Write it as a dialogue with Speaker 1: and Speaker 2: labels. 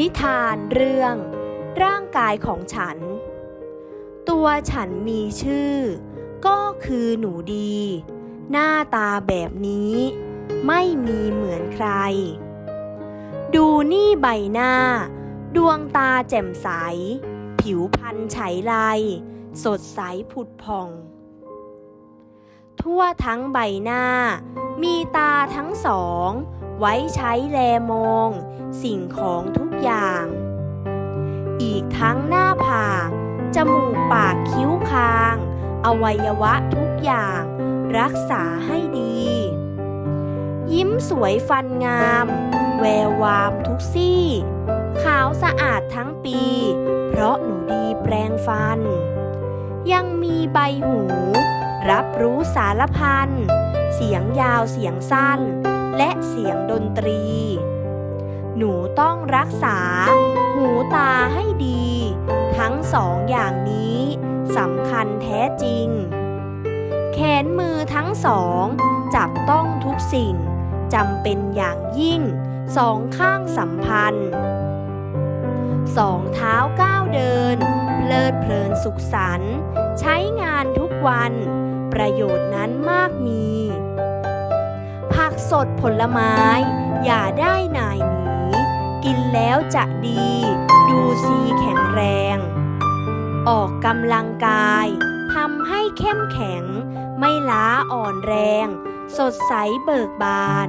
Speaker 1: นิทานเรื่อง ร่างกายของฉัน ตัวฉันมีชื่อ ก็คือหนูดี หน้าตาแบบนี้ ไม่มีเหมือนใคร ดูนี่ใบหน้า ดวงตาแจ่มใส ผิวพรรณไฉไล สดใสผุดผ่อง ทั่วทั้งใบหน้า มีตาทั้งสอง ไว้ใช้แลมอง สิ่งของทุกอย่าง อีกทั้งหน้าผากจมูกปากคิ้วคาง อวัยวะทุกอย่าง รักษาให้ดี ยิ้มสวยฟันงาม แวววามทุกซี่ ขาวสะอาดทั้งปี เพราะหนูดีแปรงฟัน ยังมีใบหู รับรู้สารพัน เสียงยาวเสียงสั้น และเสียงดนตรี หนูต้องรักษา หูตาให้ดี ทั้งสองอย่างนี้สำคัญแท้จริง แขนมือทั้งสอง จับต้องทุกสิ่งจำเป็นอย่างยิ่งสองข้างสัมพันธ์ สองเท้าก้าวเดิน เพลิดเพลินสุขสันต์ใช้งานทุกวัน ประโยชน์นั้นมากมี ผักสดผลไม้ อย่าได้นายหนี กินแล้วจะดี ดูซีแข็งแรง ออกกำลังกายทำให้เข้มแข็ง ไม่ล้าอ่อนแรง สดใสเบิกบาน